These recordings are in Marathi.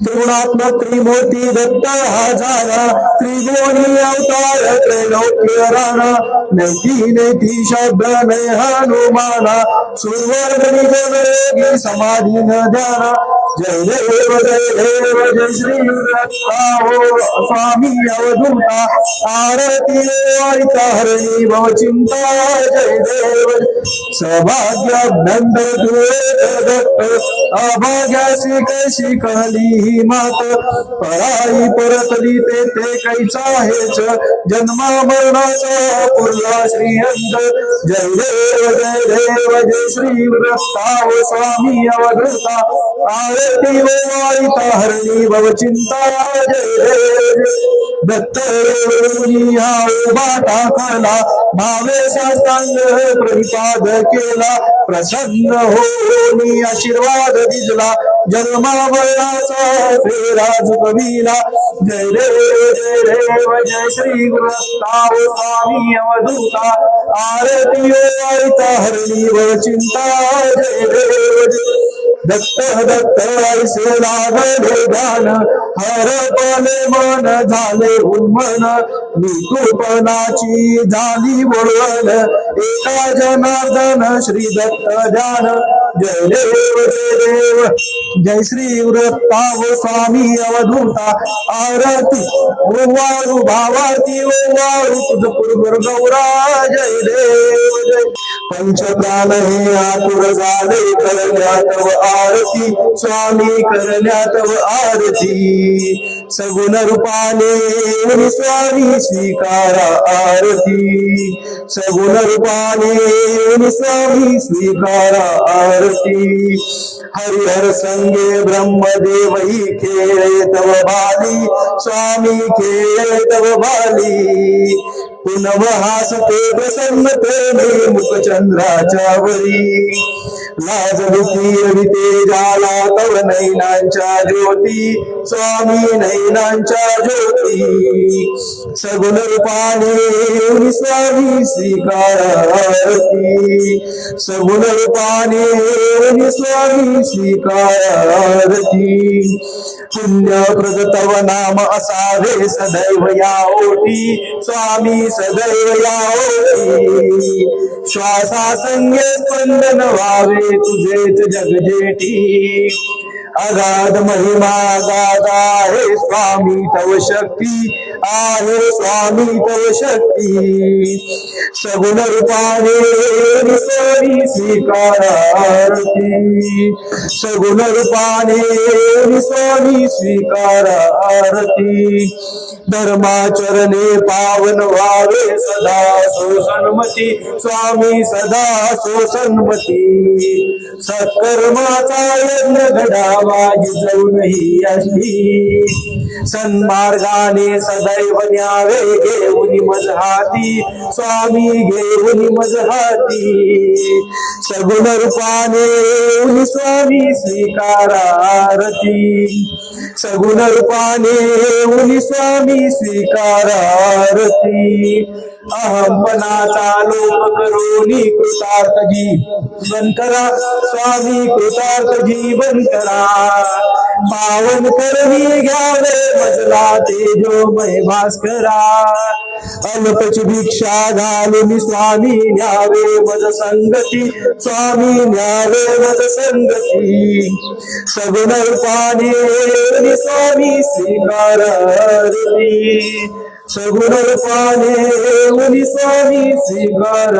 त्रिगुणात्मक त्रिमूर्ती दत्त हा झाला त्रिगुणी अवतार त्रैलोक्य राणा नैती नैती शब्द नै हनुमाना सुरवर गणी समाधी न ध्याना जय देव जय देव जय श्री हो स्वामी अवधूता आरती वारिता हरणी भव चिंता जय देव सौभाग्य नंद दत्त अभाग्यासी कैसी कहली ही मात पराई परतली ते ते कैचा हेच जन्मा मरणाचा पुरला श्रीहंत जय देव जय देव जय श्री हो स्वामी अवधूता आरती हरणी भव चिंता दत्त हा उभा टाकला भावे साष्टांग प्रतिपाद केला प्रसन्न होनी आशीर्वाद दिजला जन्मावयाचा फेरा झुकविला जय रे जय रे जय श्री गुरुताव स्वामी अवधूता आरती आयता हरणी व चिंता जय रे जय. दत्त दत्त ऐसे लागले ध्यान हर पले मन झाले उन्मन विकूपनाची झाली वळवण एका जनार्दन श्री दत्त ध्यान जय देव जय देव. जय श्री वृत्ताव स्वामी अवधूता आरती ओवाळू भावाती ओवाळू तुझ पूर्व गौरा जय देव जय. पंचप्राण हे आतुर झाले करण्यात व आरती स्वामी करण्यात तव आरती. सगुण रूपाने स्वामी स्वीकारा आरती. सगुण रूपाने स्वामी स्वीकारा आरती. हरिहर संगे ब्रह्मदेव ही खेळे तव बाली स्वामी खेळे तव बाली. पुनव प्रसन्न प्रसन्नतेने मुखचंद्राच्या वरी. लाज भीती जाला तव नैनांच्या ज्योती स्वामी नैनांच्या ज्योती. सगुण रूपाने स्वामी स्वीकारती सगुण रूपाने स्वामी स्वीकारती आरती प्रगतव नाम असावे सदैव या ओटी स्वामी सदैव या ओटी श्वासा संगे स्पंदन व्हावे तुझेच जगजेटी अगाध महिमा गादा हे स्वामी तव शक्ती। आहे स्वामी शक्ती सगुण रूपाने स्वामी स्वीकार आरती सगुण रूपाने स्वामी स्वीकार आरती धर्माचरणे पावन व्हावे सदा सोसन्मती स्वामी सदा सोसन्मती सत्कर्माचा यज्ञ घडावा जाऊनही अशी सन्मार्गाने सदा न्यावे घेऊन मजहाती. स्वामी घेऊन मजहाती. सगुण रूपाने स्वामी स्वीकारारती. सगुण रूपाने स्वामी स्वीकारारती. अहमपणाचा लोप करोनी कृतार्थ जीवन करा स्वामी कृतार्थ जीवन करा. पावन करवी घ्यावे मजला तेजोमय भास्करा. अल्पची भिक्षा घालून स्वामी न्यावे मज संगती. स्वामी न्यावे मज संगती. सगुण रूपाने स्वामी स्वीकार सगुण रूपाने उनी स्वामी स्वीकार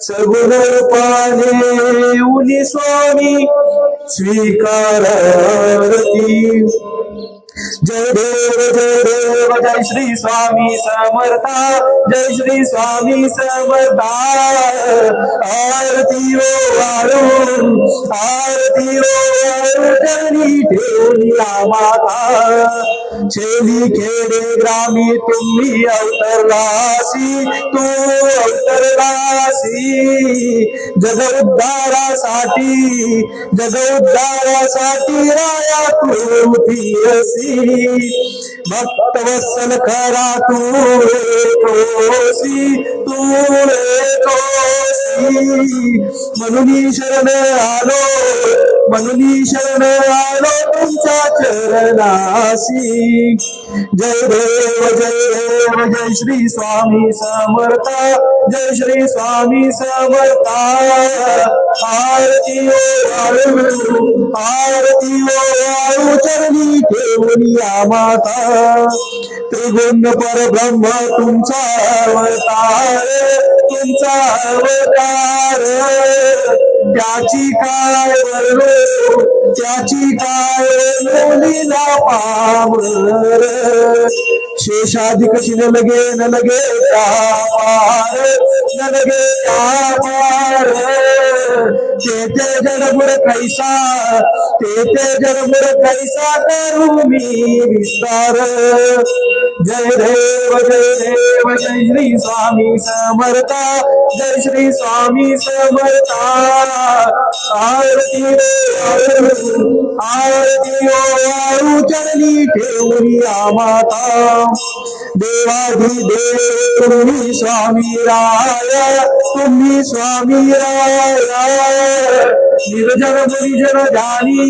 सगुण रूपाने उनी स्वामी स्वीकार जय देव जय देव जय श्री स्वामी समर्था। जय श्री स्वामी समर्था। आरती ओ वाळून आरती ओ वाळून ठेवली माता। छेली खेडे ग्रामी तुम्ही अवतरलासी तू अवतरलासी जग उद्धारासाठी जग उद्धारासाठी राया तू असी. भक्त वसल खरा तू कोसी तू कोसी म्हणून शरण आलो म्हणून शरण आलो तुमच्या चरणासी जय देव जय देव जय श्री स्वामी समर्थ जय श्री स्वामी समर्थ. आरती ओ वाळू आरती ओ वाळू चरणी ठेवली माता. त्रिगुण परब्रह्म तुमचा अवतार. तुमचा अवतार त्याची काय वर्णो त्याची काय वर्णो पावर. पामर शेषाधिक शिन लगे न लगे पार न लगे पार ते ते जडमुर कैसा ते ते जडमुर कैसा करू मी विस्तार. जय देव जय देव जय श्री स्वामी समर्था जय श्री स्वामी समर्था। आरती आरती ओ वाळू चरणी ठेवली माता। देवाधिदेव तुम्ही स्वामी राय तुम्ही स्वामी राय निर्जन गुरुजन धानी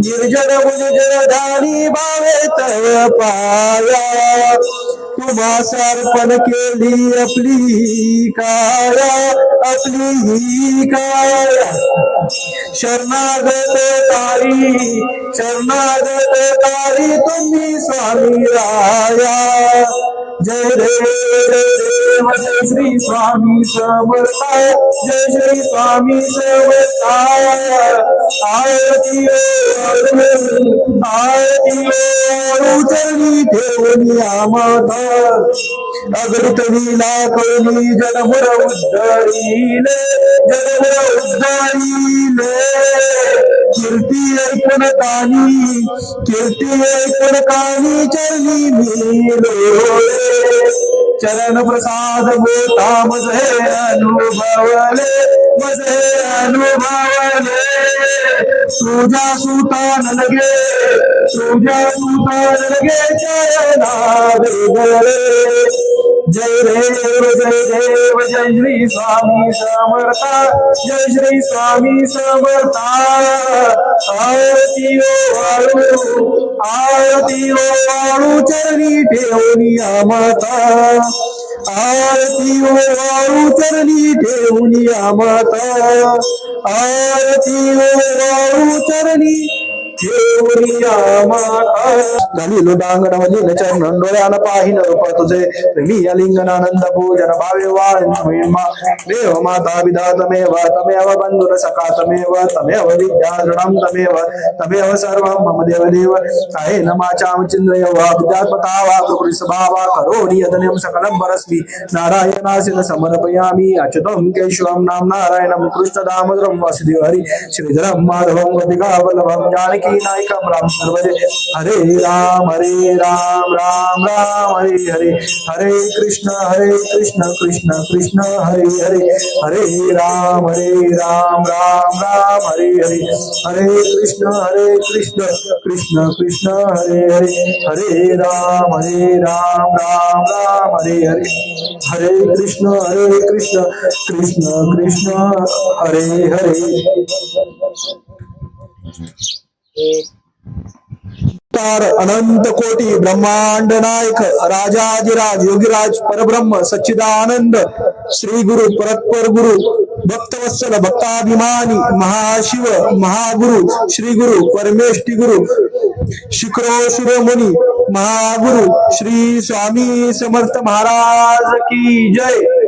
निर्जन गुरुजन धानी भावेत पाया तुम्हा सर्पण केली आपली काया आपली ही काया शरणागत तारी शरणागत तारी तुम्ही स्वामी राया. जय देव जय श्री स्वामी समर्थाय. जय श्री स्वामी समर्थाय. आरती ओ आरती ठेवली चरणी ठेवून कळली माता अगणित लीला करुणी कीर्ती ऐकून कानी कीर्ती ऐकून कानी चरणी मी चरण प्रसाद गोतामज हे अनुभवले तुझ्या सुतान लगे तुझ्या सुतान लगे चरणा जय देव जय देव जय श्री स्वामी समर्था जय श्री स्वामी समर्था। आरती ओ वाळू आरती ओ वाळू चरणी ठेवून या आरती ओ वाळू ठेवून या माता. आरती ओ वाळू चरणी ठेवून चरण डोळ्याला पाहिन रूप तुझे मी लिंगनानंद पूजन भावे वाळिमा देव माता पिता तमेव तमेव बंधुर सखा तमेव तमेव विद्याधरणं तमेव तमेव सर्वं मम देव देव काये नमाचाम चिन्द्रय वा विद्यात्मता वा कृपृसभावा करोणि यदनियं सकलं परस्मि नारायणासिन समर्पयामि अच्युतं केशवं नाम नारायणं कृष्णदामोदरं वासुदेव हरि श्रीधरं माधवं गतिकावल्लभं जानकी नायकं राम सर्वजे हरे राम हरे राम राम राम हरे हरे. हरे कृष्ण हरे कृष्ण कृष्ण कृष्ण हरे हरे. हरे राम हरे राम राम राम हरे हरे. हरे कृष्ण हरे कृष्ण कृष्ण कृष्ण हरे हरे. हरे राम हरे राम राम राम हरे हरे. हरे कृष्ण हरे कृष्ण कृष्ण कृष्ण हरे हरे. अनंत कोटी ब्रह्मांड नायक राजाधिराज योगीराज परब्रह्म सच्चिदानंद श्री गुरु परत्पर गुरु भक्तवत्सल भक्ताभिमानी महाशिव महागुरु श्री गुरु परमेष्ठी गुरु शिखरो शिरोमणी महागुरु श्री स्वामी समर्थ महाराज की जय।